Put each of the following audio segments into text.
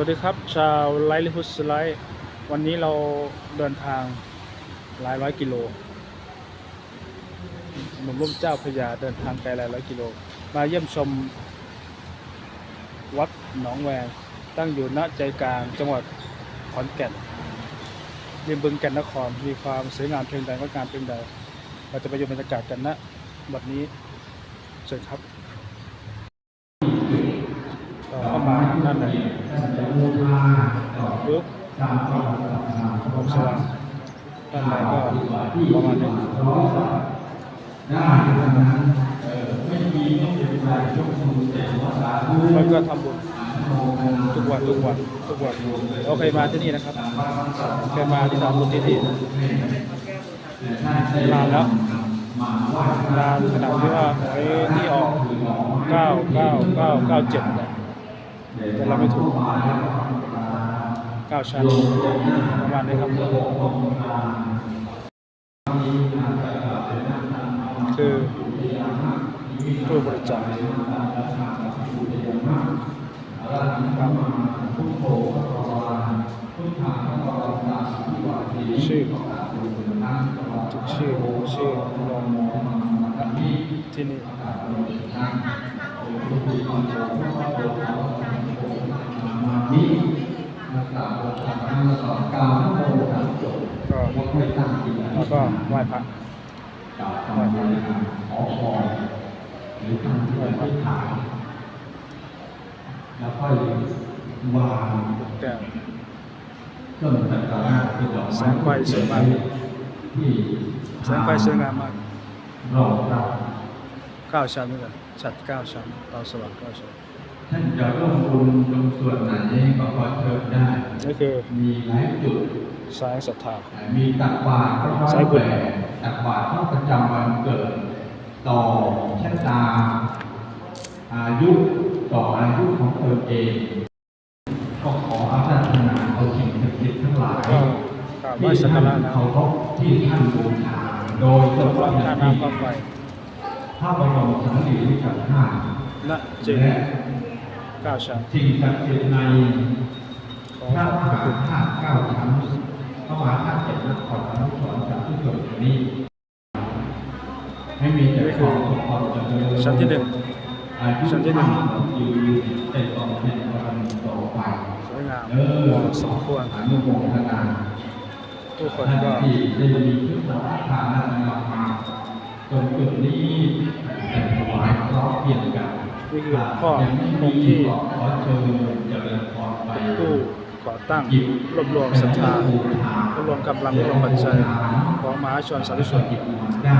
วัสดีครับ ชาวไลฟ์ลิฮุสไลท์วันนี้เราเดินทางหลายร้อยกิโลหนุ่มร่มเจ้าพระยาเดินทางไกลหลายร้อยกิโล มาเยี่ยมชมวัดหนองแวง ตั้งอยู่ณใจกลางจังหวัดขอนแก่นริมบึงแก่นนครมีความสวยงามเพียงใดงดงามเพียงใดเราจะไปดูบรรยากาศกันณบัดนี้เชิญครับ เราเข้ามาด้านในปุ๊บผมสว่างด้านในก็ประมาณนี้มันก็ทำบุญทุกวันทุกวันทุกวันเราเคยมาที่นี่นะครับเคยมาที่ทำบุญที่นี่นานแล้วนานขนาดที่ว่าหวยที่ออกเก้าเก้าเก้าเก้าเจ็ดเนี่ย แต่เราไม่ถูกเก้าชั้นประมาณนี้ครับ คือตู้บริจาคชื่อทุกชื่อชื่อลงที่นี่ แล้วก็ไหว้พระไหว้พระไหว้พระแล้วก็วางแก้วเครื่องสักการะที่ดอกแสงไฟสวยมากที่แสงไฟสวยงามมากรอบรับเก้าชั้นด้วยกันชัดเก้าชั้นเราสว่างเก้าชั้น ท่านจะร่วมบุญตรงส่วนไหนก็ขอเชิญได้นี่คือมีหลายจุดสายศรัทธามีตักบาตรก็ร้อสายยบุญแปดตักบาตรเข้าประจำวันเกิด ต่อชะตา อายุต่ออายุของตนเองก็ขออาราธนาเอาสิ่งศักดิ์สิทธิ์ทั้งหลายก็กราบไหว้สักการะนะเคารพที่ท่านบูชาโดยเฉรับพาะอค่าย่างน้ำยิ่งค่าไฟพระบรมสารีริกธาตุณจึงและ เก้าชั้นสิ่งศักดิ์สิทธิ์ในขอพระมหาธาตุเก้าชั้นพระมหาธาตุเจ็ดนครอนุสรณ์จากทุกส่วนนี้ให้มีแต่ความสุขความเจริญชั้นที่หนึ่งอายุชั้นที่หนึ่งอยู่เป็นต่อเป็นบามต่อไปสวยงามเอเหอมาะสมควรอนุโมทนาทุกคนก็ที่ได้มีชุดสังฆทานนั้นมาจนจุดนี้แต่ถวายพร้อมเพียงกัน อพ่อยังไม่คงที่ก็ขอเชิญเจริญพรไปผู้ก่อตั้งรวบรวมศรัทธารวบรวมกำลังรวมปัจจัยของมหาชนสาธุชนหยิบมาได้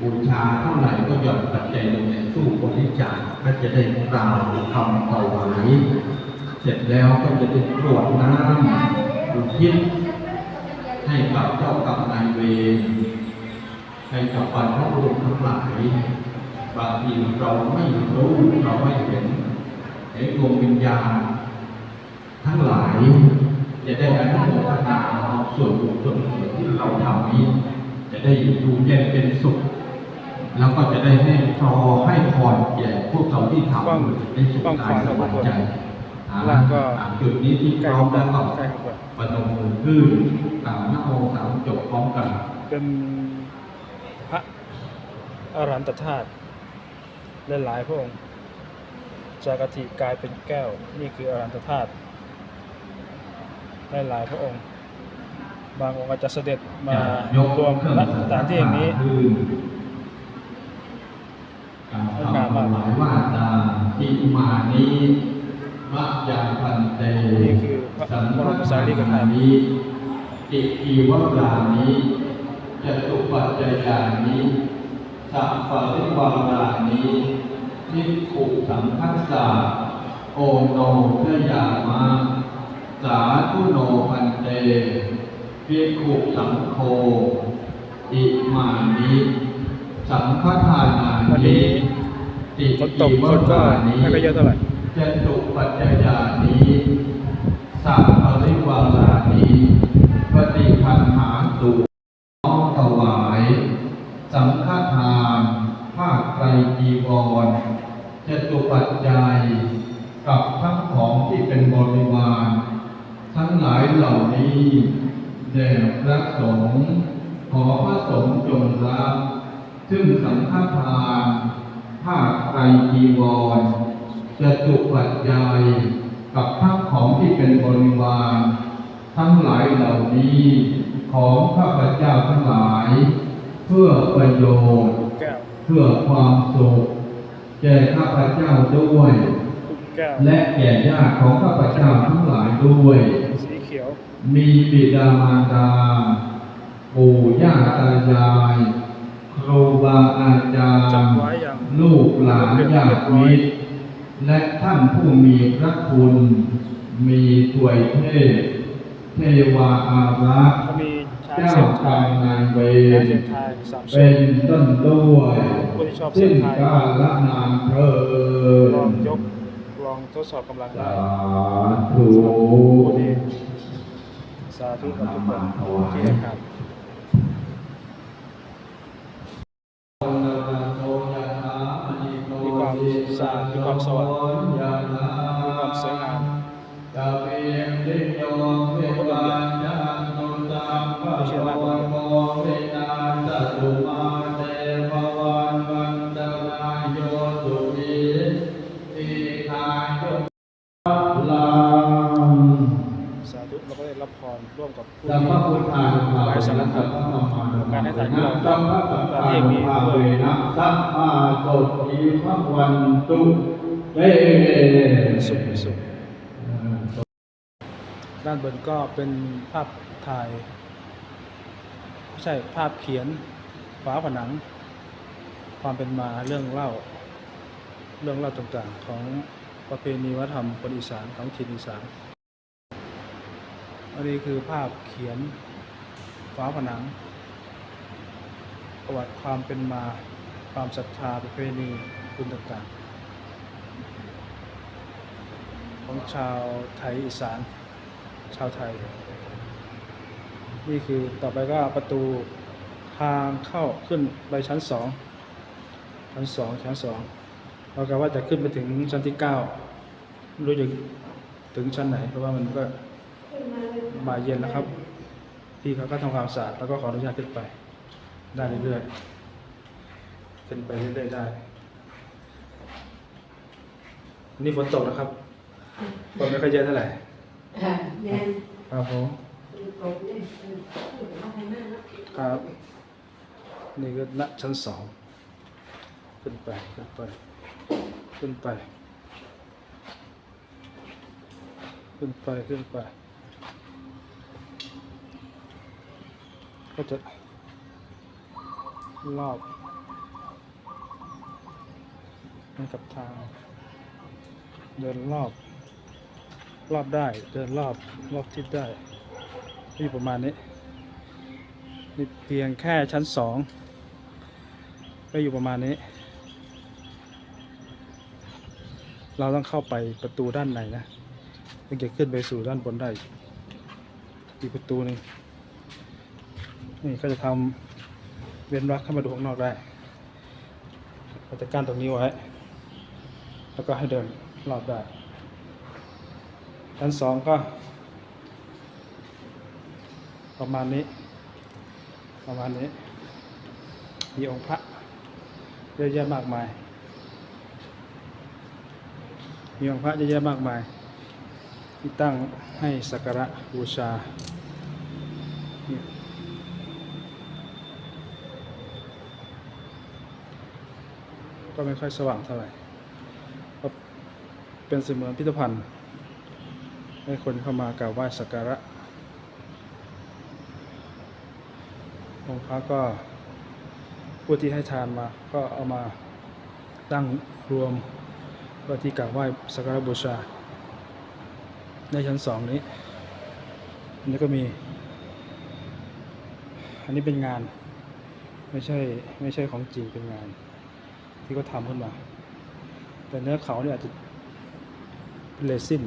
บูชาเท่าไหร่ก็หย่อนปัจจัยลงในตู้บริจาคก็จะได้กล่าวคำถวายเสร็จแล้วก็จะได้กรวดน้ำอุทิศให้กับเจ้ากรรมนายเวรให้กับบรรพบุรุษทั้งหลาย บางทีเราไม่รู้เราไม่เห็นเห็นดวงวิญญาณทั้งหลาย จะได้อนุโมทนาเอาส่วนบุญส่วนกุศลที่เราทำนี้ จะได้อยู่เย็นเป็นสุข แล้วก็จะได้ให้พอให้พรแก่พวกเราที่ทำต้องในสุขต้องกายขสอบายใจแล้วก็ตามจุดนี้ที่พใกล้ร้อมกัแล้วนก็ใกล้กันปนมมือขึ้นกล่าวนะโมสามจบพร้อมกัน เป็นพระอรหันตธาตุ หลายๆพระองค์จากกติกลายเป็นแก้วนี่คืออรหันตธาตุหลายๆพระองค์ บางองค์อาจจะเสด็จมารวมณสถานที่อย่างนี้การทำถวายว่าตาอิมานิมะยังพันเตนี่คือพระสัมบรมสารีริกธาตุนิติอีวรานิจตุปัจจยานิ สัพพะริวารานินิขุสังคัสสะโอโนทยามะสาธุโนพันเตภิกขุสังโฆอิมานิสังฆทานาวันนินี้ติฝนตกคนก็ไม่ค่อยเยอะเท่าไหร่จตุปัจจยานิสัพพะริวารานิปฏิคันหาตุน้อมถวาย สังฆทาน ยจีวรจะตุปัจจัย กับทั้งของที่เป็นบริวาร ทั้งหลายเหล่านี้แด่พระสงฆ์ขอพระสงฆ์จงรับซึ่งสังฆทานภาคไตรจีวรจะตุปัจจัย กับทั้งของที่เป็นบริวาร ทั้งหลายเหล่านี้ ของพระพเจ้าทั้งหลาย เพื่อประโยชน์ เพื่อความสุขแก่ข้าพเจ้าด้วยทุกแก้วและแก่ญาติของข้าพเจ้าทั้งหลายด้วยสีเขียวมีบิดามารดา ปู่ย่าตายาย ครูบาอาจารจับย์ไว้อย่างลูกหลานญาติมิตร และท่านผู้มีพระคุณ มีถวยเทพเทวาอารักษ์ เจ้าเสียงกรทารมนายเวรเป็นต้นด้วยสิ้นกาลนานเทิลองยกลองทดสอบกำลังได้สาธุผู้ดีสาธุกับทุกคนที่ให้การมีความสามีความสว่าง มานุการให้ทานที่เราสัมภสัมภานุภาเวนะสัมมาโสติภวันตุเตสุขสุขด้านบนก็เป็นภาพถ่ายไม่ใช่ภาพเขียนฝาผนัง ความเป็นมาเรื่องเล่า เรื่องเล่าต่างๆ ของประเพณีวัฒนธรรมคนอีสานของถิ่นอีสานอันนี้คือภาพเขียนฝาผนัง ประวัติความเป็นมาความศรัทธาประเพณีคุณต่างๆ ของชาวไทยอีสาน ชาวไทย นี่คือต่อไปก็ประตูทางเข้าขึ้นไปชั้นสองชั้นสองชั้นสองเรากะว่าจะขึ้นไปถึงชั้นที่เก้าไม่รู้จะถึงชั้นไหน เพราะว่ามันก็บ่ายเย็นแล้วครับ พี่เขาก็ทำความสะอาดแล้วก็ขออนุญาตขึ้นไป ได้เรื่อยๆขึ้นไปเรื่อยๆได้ นี่ฝนตกนะครับฝนไม่ค่อยเยอะเท่าไหร่ค่ะแม่นครับผมตกเนี่ยเออพูดว่าให้มากเนาะครับ นี่ก็ณชั้นสอง ขึ้นไป ขึ้นไป ขึ้นไป ขึ้นไป ขึ้นไป ก็จะ รอบมันกับทาง เดินรอบ รอบได้เดินรอบรอบทิศได้ที่ประมาณนี้นี่เพียงแค่ชั้นสองก็อยู่ประมาณนี้ เราต้องเข้าไปประตูด้านในนะถึงจะขึ้นไปสู่ด้านบนได้ อีกประตูหนึ่งนี่ก็จะทำ เว้นรักเข้ามาดูข้างนอกได้เราจะกั้นตรงนี้ไว้ แล้วก็ให้เดินรอบได้ชั้นสองก็ ประมาณนี้ ประมาณนี้ มีองค์พระเยอะแยะมากมาย มีองค์พระเยอะแยะมากมาย ที่ตั้งให้สักการะบูชา ก็ไม่ค่อยสว่างเท่าไหร่ก็เป็นเสมือนพิพิธภัณฑ์ ให้คนเข้ามากราบไหว้สักการะองค์พระก็ผู้ที่ให้ทานมาก็เอามาตั้งรวมเพื่อที่กราบไหว้สักการะบูชา ในชั้นสองนี้ อันนี้ก็มี อันนี้เป็นงาน ไม่ใช่ ไม่ใช่ของจริงเป็นงาน ที่เขาทำขึ้นมา แต่เนื้อเขาเนี่ยอาจจะเป็นเลซิน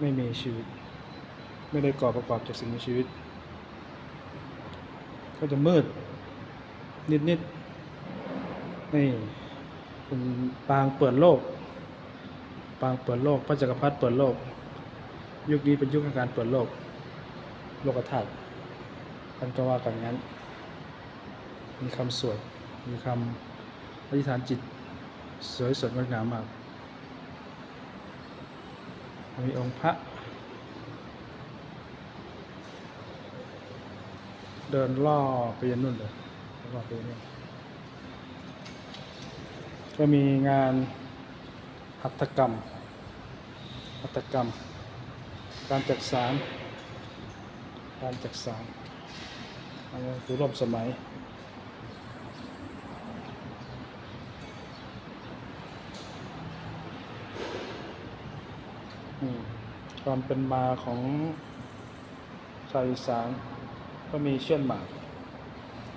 ไม่มีชีวิต ไม่ได้ก่อประกอบจากสิ่งมีชีวิต ก็จะมืดนิดนิดๆนี่เป็นปางเปิดโลก ปางเปิดโลก พระจักรพรรดิเปิดโลก ยุคนี้เป็นยุคแห่งการเปิดโลก โลกธาตุท่านก็ว่ากันงั้น มีคำสวดมีคำ อธิษฐานจิตสวยสดงดงามมาก มีองค์พระ เดินล่อไปยันนู่นเลยล่อไปยันนู่นก็มีงานหัตถกรรม หัตถกรรม การจักสาร การจักสารอันนี้คือร่วมสมัย ความเป็นมาของชาวอีสานก็มีเชื่อนหมาก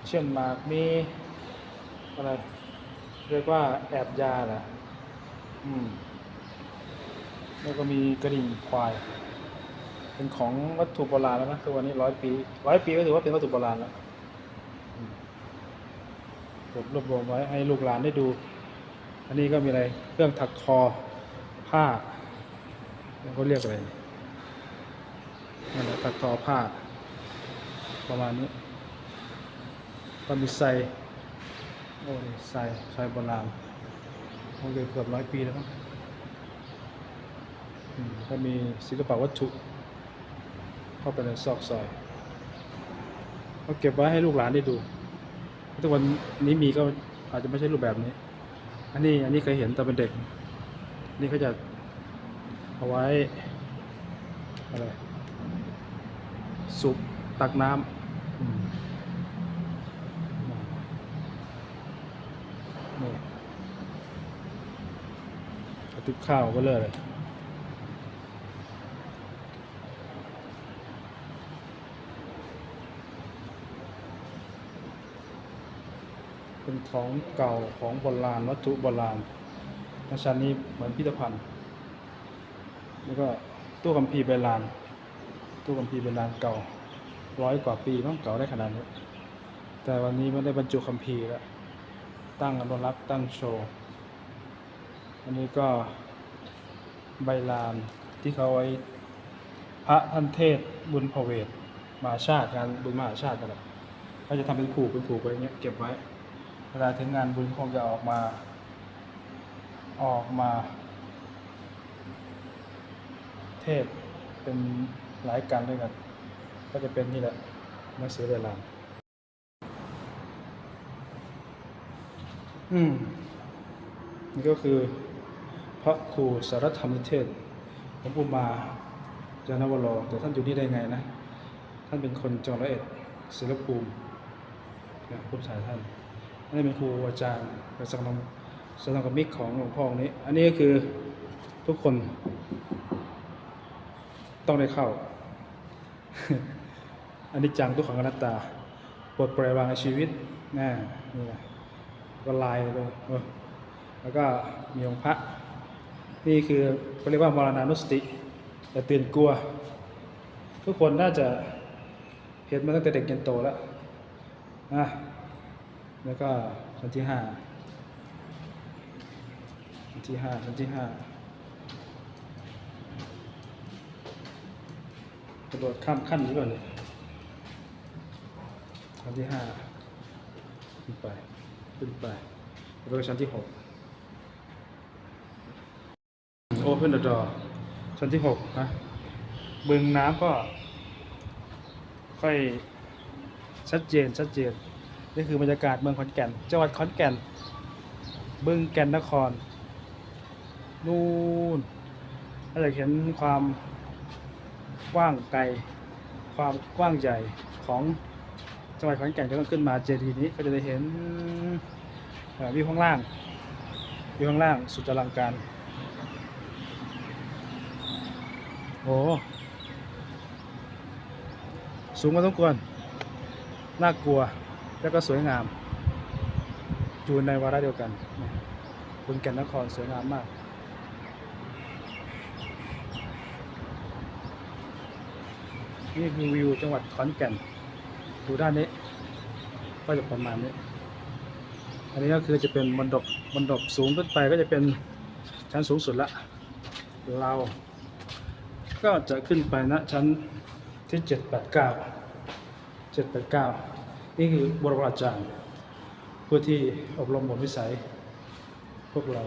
เชื่อนหมากมีอะไร เรียกว่าแอบยาแหละอืม แล้วก็มีกระดิ่งควาย เป็นของวัตถุโบราณแล้วนะคือวันนี้ร้อยปีร้อยปีก็ถือว่าเป็นวัตถุโบราณแล้วผมรวบรวมไว้ให้ลูกหลานได้ดู อันนี้ก็มีอะไร เครื่องถักทอผ้าแล้วก็เรียกอะไร นั่นแหละถักทอผ้า ประมาณนี้ก็มีไซโอ้นี่ไซไซโบราณคงจะเกือบร้อยปีแล้วมั้งอืมก็มีศิลปวัตถุ เข้าไปในซอกซอยก็เก็บไว้ให้ลูกหลานได้ดูทุกวันนี้มีก็อาจจะไม่ใช่รูปแบบนี้ อันนี้อันนี้เคยเห็นตอนเป็นเด็ก นี่เขาจะเอาไว้อะไร สุกตักน้ำอืมนี่กระติบข้าวก็เลยเลยเป็นของเก่าของโบราณวัตถุโบราณในชั้นนี้เหมือนพิพิธภัณฑ์ แล้วก็ตู้คัมภีร์ใบลาน ตู้คัมภีร์ใบลานเก่าร้อยกว่าปีมั้งเก่าได้ขนาดนี้ แต่วันนี้ไม่ได้บรรจุคัมภีร์แล้วตั้งอนุรักษ์ตั้งโชว์ อันนี้ก็ใบลานที่เขาไว้พระท่านเทศบุญพเวทมหาชาติงานบุญมหาชาติกันแหละเขาจะทำเป็นผูกเป็นผูกไว้อย่างเงี้ยเก็บไว้ เวลาถึงงานบุญคงจะออกมา ออกมา เทศเป็น หลายการด้วยกัน ก็จะเป็นนี่แหละหนังสือเวลา อืม นี่ก็คือ พระครูสารธรรมนิเทศหลวงปู่มาจานวโรแต่ท่านอยู่นี่ได้ไงนะ ท่านเป็นคนจังหวัดเอ็ดศิลภูมินะรูปถ่ายท่านนนี้เป็นครูอาจารย์เป็นสังคมสังคมิกของหลวงพ่อองค์นี้ อันนี้ก็คือทุกคนต้องได้เข้า อันนี้จังทุกขังอนัตตาปลดปล่อยวางในชีวิตน่นี่แหละก็ลายเลยแล้วก็มีองค์พระ นี่คือเขาเรียกว่ามรณานุสติอย่าตื่นกลัว ทุกคนน่าจะเห็นมาตั้งแต่เด็กจนโตแล้วนะแล้วก็ชั้นที่ห้าชั้นที่ห้าชั้นที่ห้า กระโดดข้ามขั้นนี้ก่อนเลยชั้นที่ห้าขึ้นไป ขึ้นไปแล้วก็ชั้นที่หกโอเพนเดอร์ชั้นที่หกนะบึงน้ำก็ ค่อยชัดเจนชัดเจน นี่คือบรรยากาศเมืองขอนแก่น จังหวัดขอนแก่น บึงแก่นนคร นู่นถ้าอยากเห็นความ กว้างไกลความกว้างใหญ่ของจังหวัดขอนแก่นก็ต้องขึ้นมาเจดีย์นี้ก็จะได้เห็นวิวข้างล่างวิวข้างล่างสุดอลังการโอ้สูงมาต้องกวนน่ากลัวแล้วก็สวยงามอยู่ในวาระเดียวกันคุณแก่นนครสวยงามมาก นี่คือวิวจังหวัดขอนแก่น ดูด้านนี้ ก็จะประมาณนี้ อันนี้ก็คือจะเป็นบันดบบันดบสูงขึ้นไปก็จะเป็นชั้นสูงสุดละ เรา ก็จะขึ้นไปณชั้นที่เจ็ดแปดเก้าเจ็ดแปดเก้านี่คือบรมอาจารย์ผู้ที่อบรมบ่มวิสัย พวกเรา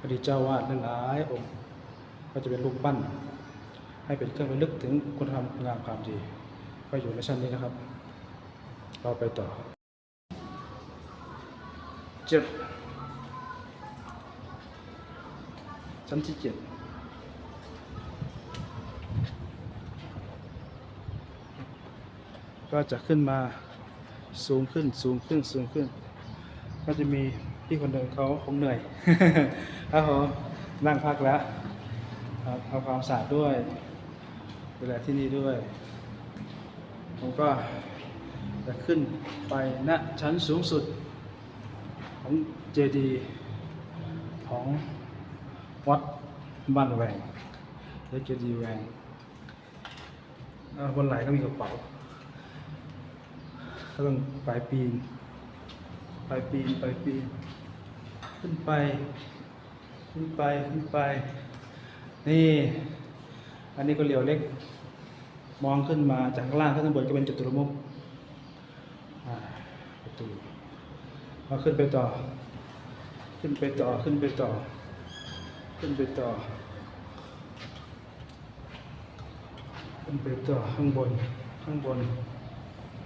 อดีตเจ้าวาดหลายองค์ก็จะเป็นรูปปั้น ให้เป็นเครื่องระลึกถึงคุณธรรมงามความดี ก็อยู่ในชั้นนี้นะครับ เราไปต่อเจ็ดชั้นที่เจ็ดก็จะขึ้นมาสูงขึ้นสูงขึ้นสูงขึ้น ก็จะมีพี่คนหนึ่งเขาคงเหนื่อยครับผมนั่งพักแล้วครับเอาความสะอาดด้วย ดูแลที่นี่ด้วย ผมก็จะขึ้นไปณชั้นสูงสุดของเจดีย์ของวัดบ้านแหวงและเจดีย์แหวงบนไหลก็มีกระเป๋าก็ต้องปลายปีนปลายปีนปลายปีนขึ้นไป ขึ้นไป ขึ้นไป นี่ อันนี้ก็เหลียวเล็ก มองขึ้นมาจากข้างล่างขึ้นข้างบนก็เป็นจตุรมุขประตูมาขึ้นไปต่อ ขึ้นไปต่อขึ้นไปต่อ ขึ้นไปต่อ ขึ้นไปต่อข้างบน ข้างบน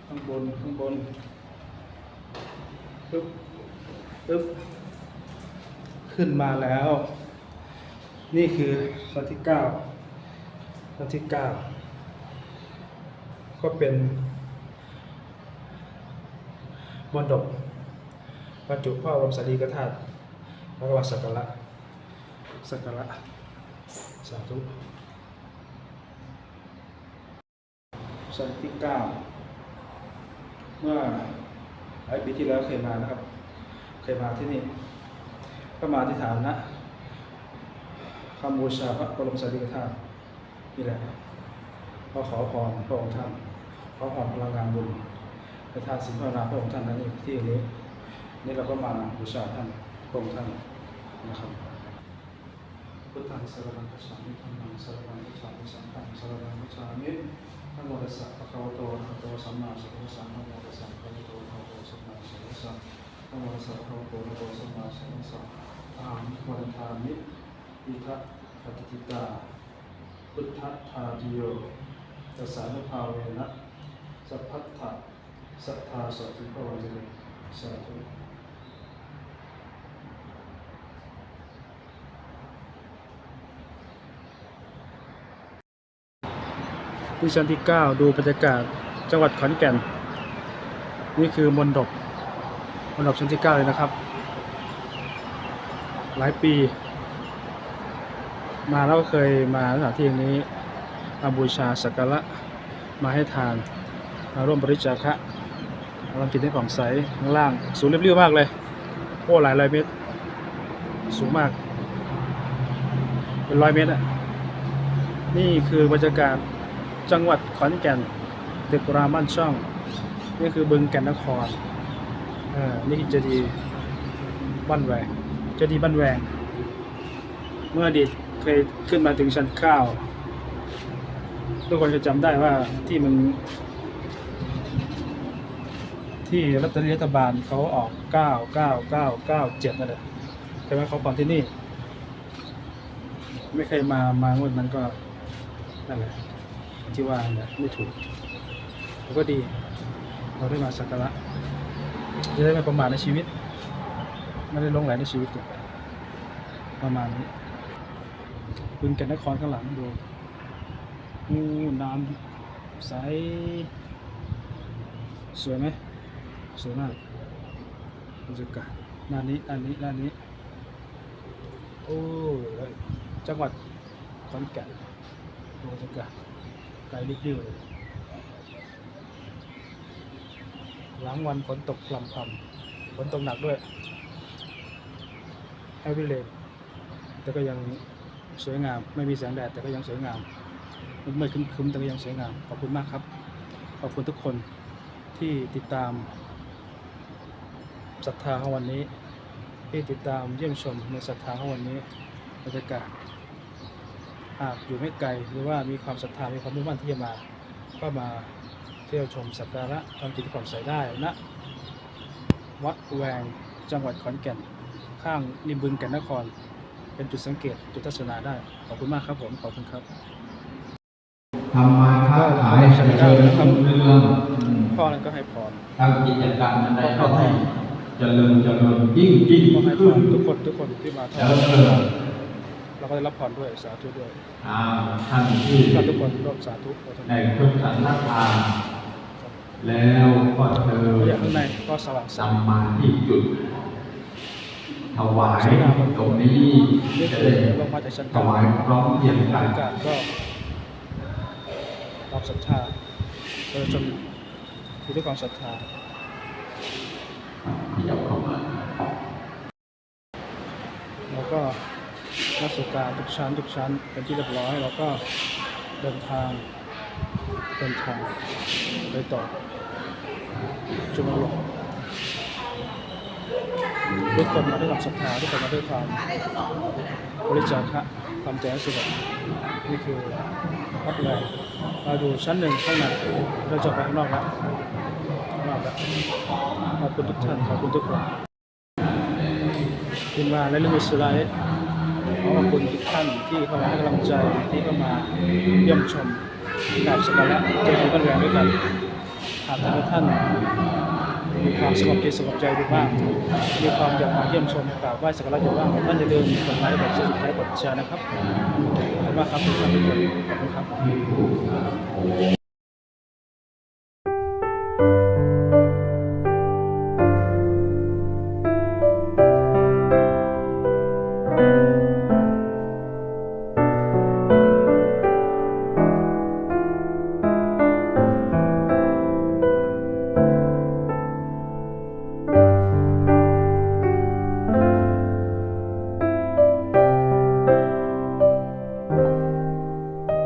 ข้างบนข้างบนปึ๊บปึ๊บขึ้นมาแล้ว นี่คือชั้นที่เก้า ชั้นที่เก้าก็เป็นมณฑปบรรจุพระบรมสารีริกธาตุแล้วก็วัดสักการะสักการะสาธุชั้นที่เก้าเมื่อหลายปีที่แล้วเคยมานะครับ เคยมาที่นี่ก็มาที่ฐานนะคำบูชาพระบรมสารีริกธาตุ นี่แหละครับก็ขอพรพระองค์ท่านขอพรพลังงานบุญในทานสินภาวนาพระองค์ท่านนั่นเองที่นี้ นี่เราก็มาบูชาท่านพระองค์ท่านนะครับพุทธังสารณังคัจฉามิธรรมังสารณังคัจฉามิสังฆังสารณังคัจฉามินะโมตัสสะภะคะวะโตอะระหะโตสัมมาสัมพุทธัสสะนะโมตัสสะภะคะวะโตอะระหะโตสัมมาสัมพุทธัสสะนะโมตัสสะภะคะวะโตอะระหะโตสัมมาสัมพุทธัสสะอาหังวันทามิอิทัปฏิติตา พุทธทาดิโยตัสสานุภาเวนะสัพพัทธะสัทธาสัตถิภวันเมสาธุที่ชั้นที่ 9 ดูบรรยากาศจังหวัดขอนแก่น นี่คือมณฑปมณฑปชั้นที่ 9 เลยนะครับ หลายปี มาแล้วก็เคยมาสถานที่อย่งนี้มาบูชาสักการะมาให้ทานมาร่วมบริจาคมาทำกินให้ผ่องใสข้างล่างสูงเรียบๆมากเลยโอ้หลายร้อยเมตร สูงมาก เป็นร้อยเมตรอะนี่คือบรรยากาศจังหวัดขอนแก่นตึกรามันช่อง นี่คือบึงแก่นนครเออนี่คือเจดีย์บ้านแหวงเจดีย์บ้านแหวงเมื่ออดีต เคยขึ้นมาถึงชั้นเก้าทุกคนจะจำได้ว่าที่มัน ที่รัฐรัฐบาลเขาออกเก้าเก้าเก้าเก้าเจ็ดนั่นแหละใช่ไหมเขาบอกที่นี่ ไม่เคยมามางวดนั้นก็นั่นแหละที่ว่าเนี่ยไม่ถูกแต่ก็ดี เราได้มาสักการะจะได้ไม่ประมาทในชีวิต ไม่ได้ลงไหลในชีวิตเกินไปประมาณนี้ บึงแก่นนครข้างหลังดูงูน้ำใส สวยไหมสวยมากบรรยากาศด้านนี้ด้านนี้ด้านนี้ โอ้ยจังหวัดขอนแก่นดูบรรยากาศไกลลิบดิ้วเลยหลังวันฝนตกพรำพรำฝนตกหนักด้วยแอวิเลนแต่ก็ยัง สวยงาม ไม่มีแสงแดดแต่ก็ยังสวยงามมืดๆคึ้มๆแต่ก็ยังสวยงาม ขอบคุณมากครับ ขอบคุณทุกคนที่ติดตามศรัทธาของวันนี้ ที่ติดตามเยี่ยมชมในศรัทธาของวันนี้บรรยากาศหากอยู่ไม่ไกลหรือว่ามีความศรัทธามีความมุ่งมั่นที่จะมา ก็มาเที่ยวชมสักการะทำกิจกรรมใส่ได้ณวัดแวงจังหวัดขอนแก่น ข้างริมบึงแก่นนคร เป็นจุดสังเกตจุดทัศนาได้ ขอบคุณมากครับผม ขอบคุณครับทำมาค้าขายเจริญรุ่งเรืองอืมพ่อนั้นก็ให้พรทำกิจการอันใดก็ให้เจริญเจริญยิ่งยิ่งก็ให้พขึ้รนทุกคนทุกคนที่มาทเจริญำเราก็ได้รับพรด้วยสาธุด้วยอ่าท่านที่ถ้าทุกคนร่วมสาธุขอทานในพุทธศาสนาแล้วก็เธออย่างข้างในก็สว่างใสนำมาที่จุด ถวายตรงนี้จะได้ถวายพร้อมเพรียงบกันก็ความศรัทธาปราชนมีด้วยความศรัทธาที่จะเข้ามาแล้วก็นักสุการทุกชั้นทุกชั้นเป็นที่เรียบร้อยแล้วก็เดินทางเดินทางไปต่อจุฬาลงกรณ์ ทุกคนมาด้วยความศรัทธาทุกคนมาด้วยความบริจาคทำใจให้สงบนี่คือวัดแรงมาดูชั้นหนึ่งข้างในเราจะไปข้างนอกแล้วข้างนอกแล้วขอบคุณทุกท่านขอบคุณทุกคนทีมานและลูกมิสไลท์ขอขอบคุณทุกท่านที่เข้ามาให้กำลังใจที่เข้ามาเยี่ยมชมกราบสักการะเจดีย์บ้านแหวนด้วยกันหากท่าน มีความสงบจิตสงบใจดีมากมีความอยากมาเยี่ยมชมกราบไหว้สักการะอยู่บ้างท่านจะเดินกดไลค์กดแชร์กดไลค์กดแชร์นะครับขอบคุณมากครับทุกท่านทุกคนขอบคุณครับ